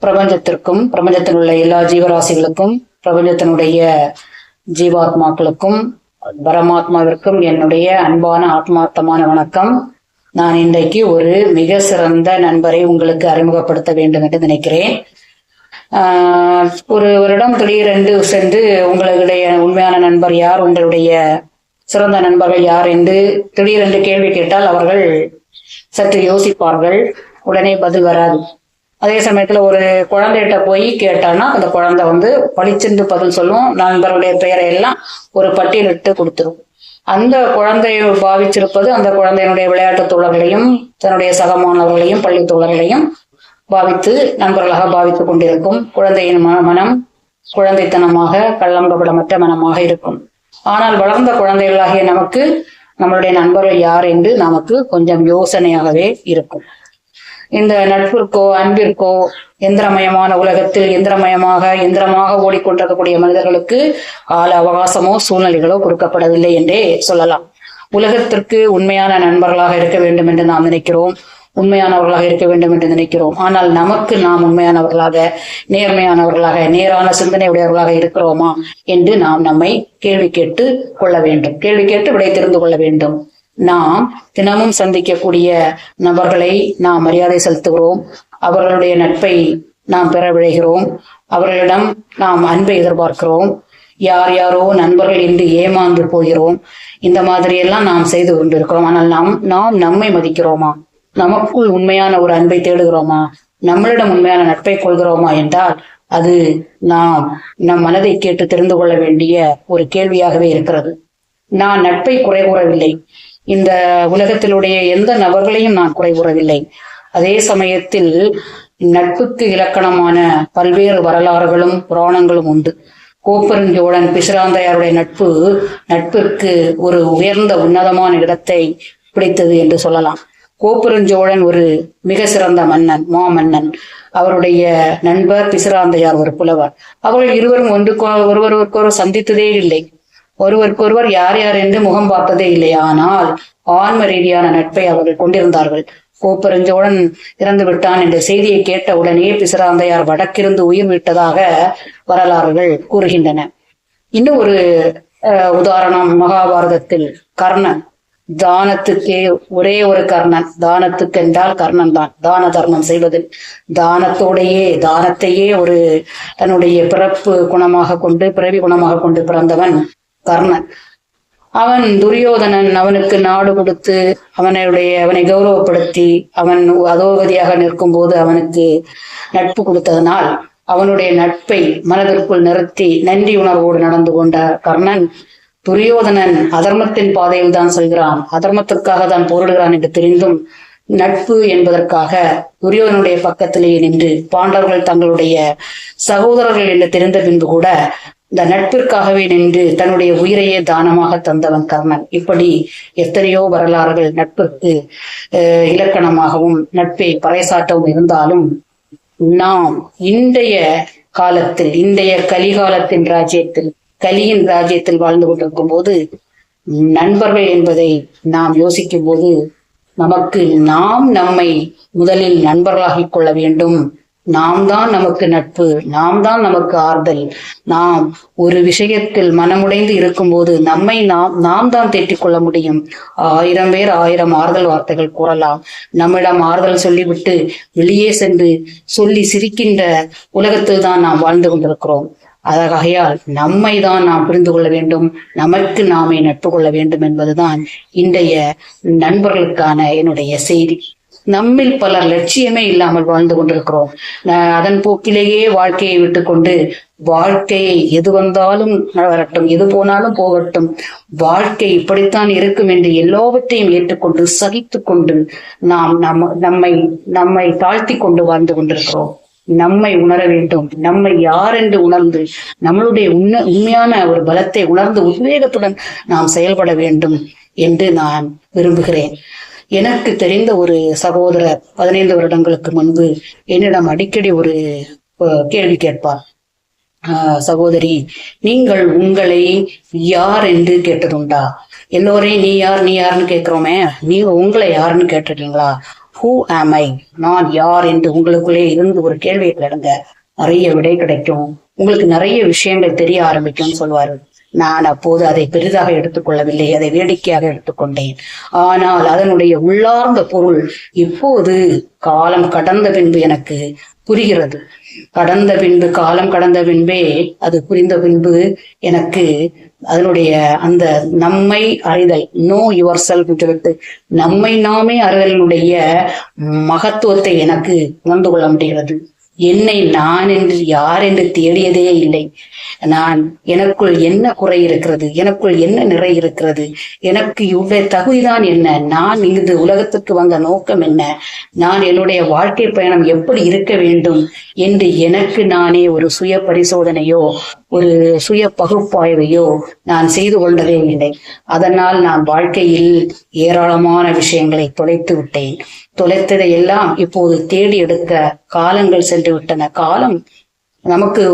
பிரபஞ்சத்திற்கும் பிரபஞ்சத்தில் உள்ள எல்லா ஜீவராசிகளுக்கும் பிரபஞ்சத்தினுடைய ஜீவாத்மாக்களுக்கும் பரமாத்மாவிற்கும் என்னுடைய அன்பான ஆத்மார்த்தமான வணக்கம். நான் இன்றைக்கு ஒரு மிக சிறந்த நண்பரை உங்களுக்கு அறிமுகப்படுத்த வேண்டும் என்று நினைக்கிறேன். ஆஹ் ஒரு வருடம் திடீரென்று சென்று உங்களுடைய உண்மையான நண்பர் யார் உங்களுடைய சிறந்த நண்பர்கள் யார் என்று திடீரென்று கேள்வி கேட்டால் அவர்கள் சற்று யோசிப்பார்கள். உடனே பதில் வராது. அதே சமயத்துல ஒரு குழந்தைகிட்ட போய் கேட்டான்னா அந்த குழந்தை வந்து பளிச்சென்று பதில் சொல்லும். நண்பர்களுடைய பெயரை எல்லாம் ஒரு பட்டியலிட்டு கொடுத்துரும். அந்த குழந்தையை பாவிச்சிருப்பது அந்த குழந்தையினுடைய விளையாட்டு தோழர்களையும் தன்னுடைய சக மாணவர்களையும் பள்ளி தோழர்களையும் பாவித்து நண்பர்களாக பாவித்துக் கொண்டிருக்கும் குழந்தையின் மனம் குழந்தைத்தனமாக கள்ளம் கபடமற்ற மனமாக இருக்கும். ஆனால் வளர்ந்த குழந்தைகளாகிய நமக்கு நம்மளுடைய நண்பர்கள் யார் என்று நமக்கு கொஞ்சம் யோசனையாகவே இருக்கும். இந்த நட்பிற்கோ அன்பிற்கோ எந்திரமயமான உலகத்தில் எந்திரமயமாக எந்திரமாக ஓடிக்கொண்டிருக்கக்கூடிய மனிதர்களுக்கு கால அவகாசமோ சூழ்நிலைகளோ கொடுக்கப்படவில்லை என்றே சொல்லலாம். உலகத்திற்கு உண்மையான நண்பர்களாக இருக்க வேண்டும் என்று நாம் நினைக்கிறோம். உண்மையானவர்களாக இருக்க வேண்டும் என்று நினைக்கிறோம். ஆனால் நமக்கு நாம் உண்மையானவர்களாக நேர்மையானவர்களாக நேரான சிந்தனை உடையவர்களாக இருக்கிறோமா என்று நாம் நம்மை கேள்வி கேட்டு கொள்ள வேண்டும். கேள்வி கேட்டு விடை தெரிந்து கொள்ள வேண்டும். நாம் தினமும் சந்திக்கக்கூடிய நபர்களை நாம் மரியாதை செலுத்துகிறோம். அவர்களுடைய நட்பை நாம் பெற விழைகிறோம். அவர்களிடம் நாம் அன்பை எதிர்பார்க்கிறோம். யார் யாரோ நண்பர்கள் என்று ஏமாந்து போகிறோம். இந்த மாதிரி எல்லாம் நாம் செய்து கொண்டிருக்கிறோம். ஆனால் நாம் நாம் நம்மை மதிக்கிறோமா? நமக்குள் உண்மையான ஒரு அன்பை தேடுகிறோமா? நம்மளிடம் உண்மையான நட்பை கொள்கிறோமா என்றால் அது நாம் நம் மனதை கேட்டு தெரிந்து கொள்ள வேண்டிய ஒரு கேள்வியாகவே இருக்கிறது. நான் நட்பை குறை கூறவில்லை. இந்த உலகத்திலுடைய எந்த நபர்களையும் நான் குறை கூறவில்லை. அதே சமயத்தில் நட்புக்கு இலக்கணமான பல்வேறு வரலாறுகளும் புராணங்களும் உண்டு. கோப்பெருஞ்சோழன் பிசுராந்தையாருடைய நட்பு நட்பிற்கு ஒரு உயர்ந்த உன்னதமான இடத்தை பிடித்தது என்று சொல்லலாம். கோப்பெருஞ்சோழன் ஒரு மிக சிறந்த மன்னன் மாமன்னன். அவருடைய நண்பர் பிசிராந்தையார் ஒரு புலவர். அவர்கள் இருவரும் ஒன்றுக்கு ஒருவருக்கொருவர் சந்தித்ததே இல்லை. ஒருவருக்கொருவர் யார் யார் என்று முகம் பார்த்ததே இல்லை ஆனால் ஆன்ம ரீதியான நட்பை அவர்கள் கொண்டிருந்தார்கள். கோப்பெருஞ்சோழன் இறந்து விட்டான் என்ற செய்தியை கேட்ட உடனே பிசிராந்தையார் வடக்கிருந்து உயிர் விட்டதாக வரலாறுகள் கூறுகின்றன. இன்னும் ஒரு அஹ், உதாரணம். மகாபாரதத்தில் கர்ணன். தானத்துக்கே ஒரே ஒரு கர்ணன். தானத்துக்கு என்றால் கர்ணன் தான். தான தர்மம் செய்வதில். தானத்தோடையே தானத்தையே ஒரு தன்னுடைய பிறப்பு குணமாக கொண்டு பிறவி குணமாக கொண்டு பிறந்தவன் கர்ணன். அவன் துரியோதனன் அவனுக்கு நாடு கொடுத்து அவனுடைய அவனை கௌரவப்படுத்தி அவன் அதோகதியாக நிற்கும் போது அவனுக்கு நட்பு கொடுத்ததனால் அவனுடைய நட்பை மனதிற்குள் நிறுத்தி நன்றி உணர்வோடு நடந்து கொண்ட கர்ணன் துரியோதனன் அதர்மத்தின் பாதையில் தான் செல்கிறான். அதர்மத்திற்காக தான் போரிடுகிறான் என்று தெரிந்தும் நட்பு என்பதற்காக துரியோதனுடைய பக்கத்திலேயே நின்று பாண்டவர்கள் தங்களுடைய சகோதரர்கள் என்று தெரிந்த பின்பு கூட இந்த நட்பிற்காகவே நின்று தன்னுடைய உயிரையே தானமாக தந்தவன் கர்ணன். இப்படி எத்தனையோ வரலாறுகள் நட்பிற்கு அஹ், இலக்கணமாகவும் நட்பை பறைசாட்டவும் இருந்தாலும் நாம் இன்றைய காலத்தில் இன்றைய கலிகாலத்தின் ராஜ்யத்தில் கலியின் ராஜ்யத்தில் வாழ்ந்து கொண்டிருக்கும் போது நண்பர்கள் என்பதை நாம் யோசிக்கும் போது நமக்கு நாம் நம்மை முதலில் நண்பர்களாகிக் கொள்ள வேண்டும். நாம் தான் நமக்கு நட்பு நாம் தான் நமக்கு ஆறுதல். நாம் ஒரு விஷயத்தில் மனமுடைந்து இருக்கும்போது நம்மை நாம் நாம் தான் தேற்றிக் கொள்ள முடியும். ஆயிரம் பேர் ஆயிரம் ஆறுதல் வார்த்தைகள் கூறலாம். நம்மிடம் ஆறுதல் சொல்லிவிட்டு வெளியே சென்று சொல்லி சிரிக்கின்ற உலகத்தில் தான் நாம் வாழ்ந்து கொண்டிருக்கிறோம். ஆகையால் நம்மை தான் நாம் புரிந்து கொள்ள வேண்டும். நமக்கு நாமே நட்பு கொள்ள வேண்டும் என்பதுதான் இன்றைய நண்பர்களுக்கான என்னுடைய செய்தி. நம்மில் பலர் லட்சியமே இல்லாமல் வாழ்ந்து கொண்டிருக்கிறோம். அதன் போக்கிலேயே வாழ்க்கையை விட்டுக்கொண்டு வாழ்க்கையை எது வந்தாலும் வரட்டும் எது போனாலும் போகட்டும். வாழ்க்கை இப்படித்தான் இருக்கும் என்று எல்லாவற்றையும் ஏற்றுக்கொண்டு சகித்துக் கொண்டு நாம் நம்ம நம்மை நம்மை தாழ்த்தி கொண்டு வாழ்ந்து கொண்டிருக்கிறோம். நம்மை உணர வேண்டும். நம்மை யார் என்று உணர்ந்து நம்மளுடைய உண்மை உண்மையான ஒரு பலத்தை உணர்ந்து உத்வேகத்துடன் நாம் செயல்பட வேண்டும் என்று நான் விரும்புகிறேன். எனக்கு தெரிந்த ஒரு சகோதரர் பதினைந்து வருடங்களுக்கு முன்பு என்னிடம் அடிக்கடி ஒரு கேள்வி கேட்பார். ஆஹ், சகோதரி நீங்கள் உங்களை யார் என்று கேட்டதுண்டா? எல்லோரையும் நீ யார் நீ யாருன்னு கேட்கிறோமே நீங்க உங்களை யாருன்னு கேட்டிருக்கீங்களா? ஹூ ஆம் ஐ நான் யார் என்று உங்களுக்குள்ளே இருந்து ஒரு கேள்வியை கேளுங்க. நிறைய விடை கிடைக்கும். உங்களுக்கு நிறைய விஷயங்கள் தெரிய ஆரம்பிக்கும்னு சொல்வார்கள் நான் அப்போது அதை பெரிதாக எடுத்துக்கொள்ளவில்லை அதை வேடிக்கையாக எடுத்துக்கொண்டேன். ஆனால் அதனுடைய உள்ளார்ந்த பொருள் இப்போது காலம் கடந்த பின்பு எனக்கு புரிகிறது. கடந்த பின்பு காலம் கடந்த பின்பே அது புரிந்த பின்பு எனக்கு அதனுடைய அந்த நம்மை அறிதல் நோ யுவர் செல்ஃப் சொல்லிட்டு நம்மை நாமே அறிதலினுடைய மகத்துவத்தை எனக்கு உணர்ந்து கொள்ள முடிகிறது. என்னை நான் என்று யார் என்று தேடியதே இல்லை. நான் எனக்குள் என்ன குறை இருக்கிறது? எனக்குள் என்ன நிறை இருக்கிறது? எனக்கு இவ்வளவு தகுதிதான் என்ன? நான் இங்கு உலகத்துக்கு வந்த நோக்கம் என்ன? நான் என்னுடைய வாழ்க்கை பயணம் எப்படி இருக்க வேண்டும்? என்று எனக்கு நானே ஒரு சுய பரிசோதனையோ ஒரு சுய பகுப்பாய்வையோ நான் செய்து கொண்டதே இல்லை. அதனால் நான் வாழ்க்கையில் ஏராளமான விஷயங்களை தொலைத்து விட்டேன். தொலைத்ததை எல்லாம் இப்போது தேடி எடுக்க காலங்கள் சென்று விட்டன. காலம் நமக்கு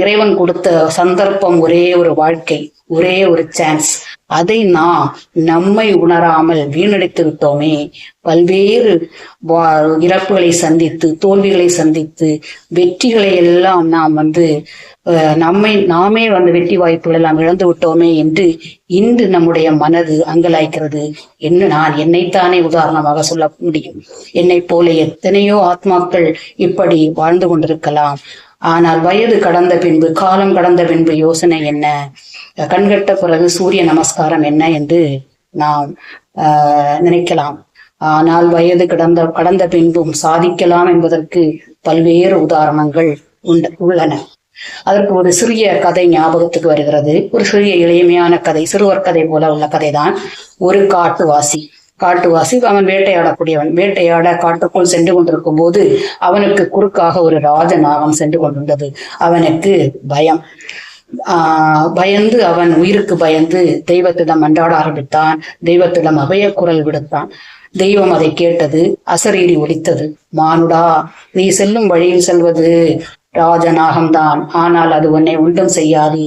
இறைவன் கொடுத்த சந்தர்ப்பம் ஒரே ஒரு வாழ்க்கை ஒரே ஒரு சான்ஸ் அதை நாம் நம்மை உணராமல் வீணடித்து விட்டோமே பல்வேறு வா- இறப்புகளை சந்தித்து தோல்விகளை சந்தித்து வெற்றிகளை எல்லாம் நாம் வந்து அஹ், நம்மை நாமே வந்து வெற்றி வாய்ப்புகள் எல்லாம் இழந்து விட்டோமே என்று இன்று நம்முடைய மனது அங்கலாய்க்கிறது என்று நான் என்னைத்தானே உதாரணமாக சொல்ல முடியும். என்னை போல எத்தனையோ ஆத்மாக்கள் இப்படி வாழ்ந்து கொண்டிருக்கலாம். ஆனால் வயது கடந்த பின்பு காலம் கடந்த பின்பு யோசனை என்ன? கண்கட்ட பிறகு சூரிய நமஸ்காரம் என்ன என்று நாம் ஆஹ், நினைக்கலாம். ஆனால் வயது கடந்த கடந்த பின்பும் சாதிக்கலாம் என்பதற்கு பல்வேறு உதாரணங்கள் உண்டு உள்ளன. அதற்கு ஒரு சிறிய கதை ஞாபகத்துக்கு வருகிறது. ஒரு சிறிய எளிமையான கதை சிறுவர் கதை போல உள்ள கதைதான் ஒரு காட்டுவாசி. காட்டுவாசி. அவன் வேட்டையாடக்கூடியவன். வேட்டையாட காட்டுக்குள் சென்று கொண்டிருக்கும் போது அவனுக்கு குறுக்காக ஒரு ராஜ நாகம் சென்று கொண்டிருந்தது. அவனுக்கு பயம். ஆஹ் பயந்து அவன் உயிருக்கு பயந்து தெய்வத்திடம் மன்றாட ஆரம்பித்தான். தெய்வத்திடம் அபய குரல் விடுத்தான். தெய்வம் அதை கேட்டது அசரீரி ஒலித்தது. மானுடா நீ செல்லும் வழியில் செல்வது ராஜநாகம்தான் ஆனால் அது உன்னை உண்டம் செய்யாது.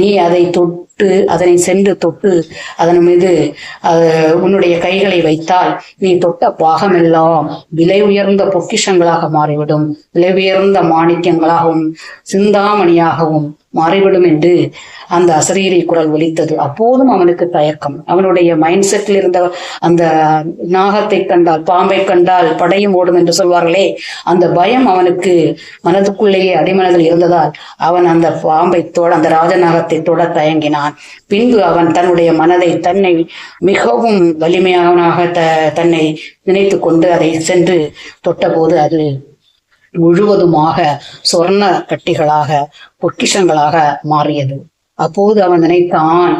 நீ அதை தொட்டு அதனை சென்று தொட்டு அதன் மீது உன்னுடைய கைகளை வைத்தால் நீ தொட்ட பாகமெல்லாம் விலை உயர்ந்த பொக்கிஷங்களாக மாறிவிடும். விலை உயர்ந்த மாணிக்கங்களாகவும் சிந்தாமணியாகவும் மாறிவிடும் என்று அந்த அசரீரி குரல் ஒலித்தது. அப்போதும் அவனுக்கு தயக்கம். அவனுடைய மைண்ட் செட்டில் இருந்த அந்த நாகத்தை கண்டால் பாம்பை கண்டால் படையும் ஓடும் என்று சொல்வார்களே அந்த பயம் அவனுக்கு மனதுக்குள்ளேயே அடிமனதில் இருந்ததால் அவன் அந்த பாம்பை தொட அந்த ராஜநாகத்தை தொட தயங்கினான். பின்பு அவன் தன்னுடைய மனதை தன்னை மிகவும் வலிமையானவனாக த தன்னை நினைத்து கொண்டு அதை சென்று தொட்டபோது அது முழுவதுமாக சொர்ண கட்டிகளாக பொக்கிஷங்களாக மாறியது. அப்போது அவன் நினைத்தான்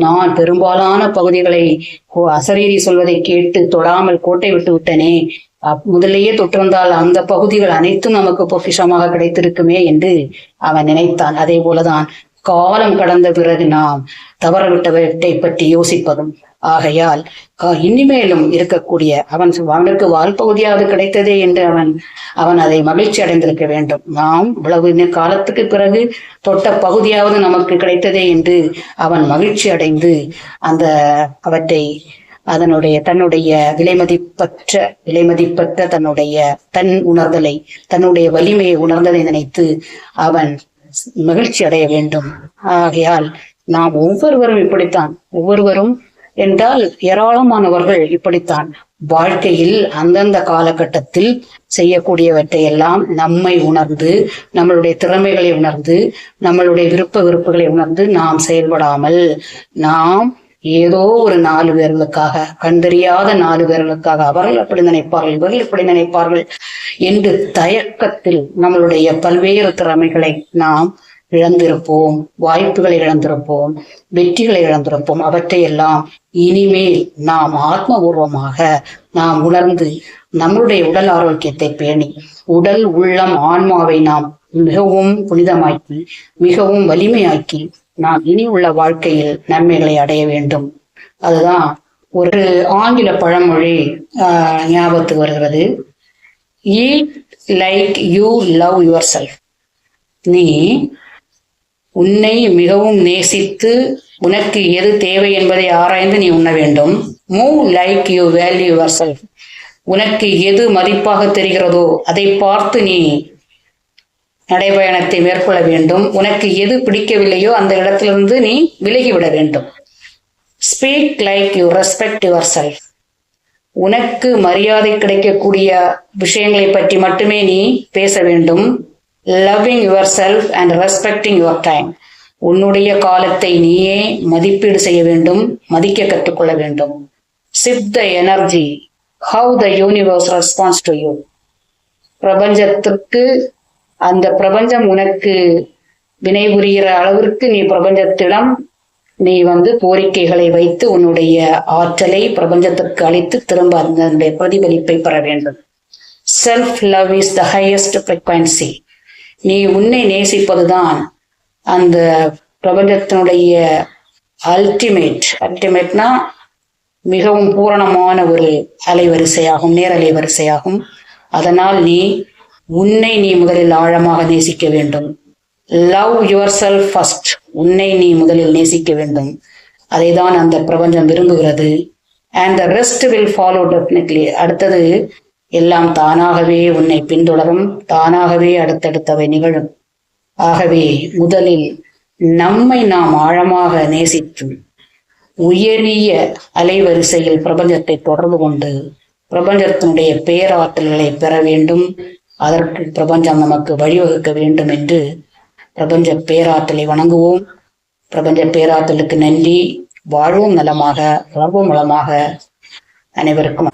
நான் பெரும்பாலான பகுதிகளை ஓ, அசரீரி சொல்வதை கேட்டு தொடாமல் கோட்டை விட்டு விட்டனே முதலேயே தொற்றிருந்தால் அந்த பகுதிகள் அனைத்தும் நமக்கு பொக்கிஷமாக கிடைத்திருக்குமே என்று அவன் நினைத்தான். அதே போலதான் காலம் கடந்த பிறகு நாம் தவறவிட்டவற்றை பற்றி யோசிப்பதும் ஆகையால் இனிமேலும் இருக்கக்கூடிய அவன் சொ- அவனுக்கு வாழ்பகுதியாவது கிடைத்ததே என்று அவன் அவன் அதை மகிழ்ச்சி அடைந்திருக்க வேண்டும். நாம் இவ்வளவு காலத்துக்கு பிறகு தொட்ட பகுதியாவது நமக்கு கிடைத்ததே என்று அவன் மகிழ்ச்சி அடைந்து அந்த அவற்றை அதனுடைய தன்னுடைய விலைமதிப்பற்ற விலைமதிப்பற்ற தன்னுடைய தன் உணர்தலை தன்னுடைய வலிமையை உணர்ந்ததை நினைத்து அவன் மகிழ்ச்சி அடைய வேண்டும். ஆகையால் நாம் ஒவ்வொருவரும் இப்படித்தான். ஒவ்வொருவரும் என்றால் ஏராளமானவர்கள் இப்படித்தான். வாழ்க்கையில் அந்தந்த காலகட்டத்தில் செய்யக்கூடியவற்றை எல்லாம் நம்மை உணர்ந்து நம்மளுடைய திறமைகளை உணர்ந்து நம்மளுடைய விருப்ப விருப்புகளை உணர்ந்து நாம் செயல்படாமல் நாம் ஏதோ ஒரு நாலு பேர்களுக்காக கண்டறியாத நாலு பேர்களுக்காக அவர்கள் அப்படி நினைப்பார்கள் இவர்கள் இப்படி நினைப்பார்கள் என்று தயக்கத்தில் நம்மளுடைய பல்வேறு திறமைகளை நாம் இழந்திருப்போம் வாய்ப்புகளை இழந்திருப்போம் வெற்றிகளை இழந்திருப்போம். அவற்றையெல்லாம் இனிமேல் நாம் ஆத்மபூர்வமாக நாம் உணர்ந்து நம்மளுடைய உடல் ஆரோக்கியத்தை பேணி உடல் உள்ளம் ஆன்மாவை நாம் மிகவும் புனிதமாக்கி மிகவும் வலிமையாக்கி நாம் இனி உள்ள வாழ்க்கையில் நன்மைகளை அடைய வேண்டும். அதுதான் ஒரு ஆங்கில பழமொழி ஆஹ், ஞாபகத்துக்கு வருகிறது. Eat like you love yourself நீ உன்னை மிகவும் நேசித்து உனக்கு எது தேவை என்பதை ஆராய்ந்து நீ உண்ண வேண்டும். Move like you value yourself உனக்கு எது மதிப்பாக தெரிகிறதோ அதை பார்த்து நீ நடைபயணத்தை மேற்கொள்ள வேண்டும். உனக்கு எது பிடிக்கவில்லையோ அந்த இடத்திலிருந்து நீ விலகிவிட வேண்டும். Speak like you respect yourself உனக்கு மரியாதை கிடைக்கக்கூடிய விஷயங்களை பற்றி மட்டுமே நீ பேச வேண்டும். Loving yourself and respecting your time உன்னுடைய காலத்தை நீயே மதிப்பீடு செய்ய வேண்டும் மதிக்க கற்றுக்கொள்ள வேண்டும். Sip the energy how the universe response to you பிரபஞ்சத்திற்கு அந்த பிரபஞ்சம் உனக்கு வினை புரிகிற அளவிற்கு நீ பிரபஞ்சத்திடம் நீ வந்து கோரிக்கைகளை வைத்து உன்னுடைய ஆற்றலை பிரபஞ்சத்திற்கு அளித்து திரும்ப அதனுடைய பிரதிபலிப்பை பெற வேண்டும். Self love is the highest frequency நீ உன்னை நேசிப்பதுதான் அந்த பிரபஞ்சத்தினுடைய அல்டிமேட் அல்டிமேட்னா மிகவும் பூரணமான ஒரு அலைவரிசையாகும் நேரலை வரிசையாகும் அதனால் நீ உன்னை நீ முதலில் ஆழமாக நேசிக்க வேண்டும். லவ் யுவர் செல்ஃப் ஃபர்ஸ்ட் உன்னை நீ முதலில் நேசிக்க வேண்டும். அதை தான் அந்த பிரபஞ்சம் விரும்புகிறது. And the rest will follow definitely அடுத்தது எல்லாம் தானாகவே உன்னை பின்தொடரும் தானாகவே அடுத்தடுத்தவை நிகழும். ஆகவே முதலில் நம்மை நாம் ஆழமாக நேசித்தும் உயரிய அலைவரிசையில் பிரபஞ்சத்தை தொடர்பு கொண்டு பிரபஞ்சத்தினுடைய பேராற்றல்களை பெற வேண்டும். அதற்கு பிரபஞ்சம் நமக்கு வழிவகுக்க வேண்டும் என்று பிரபஞ்ச பேராற்றலை வணங்குவோம். பிரபஞ்ச பேராற்றலுக்கு நன்றி. வாழ்வும் நலமாக வளர்வும் வளமாக. அனைவருக்கும்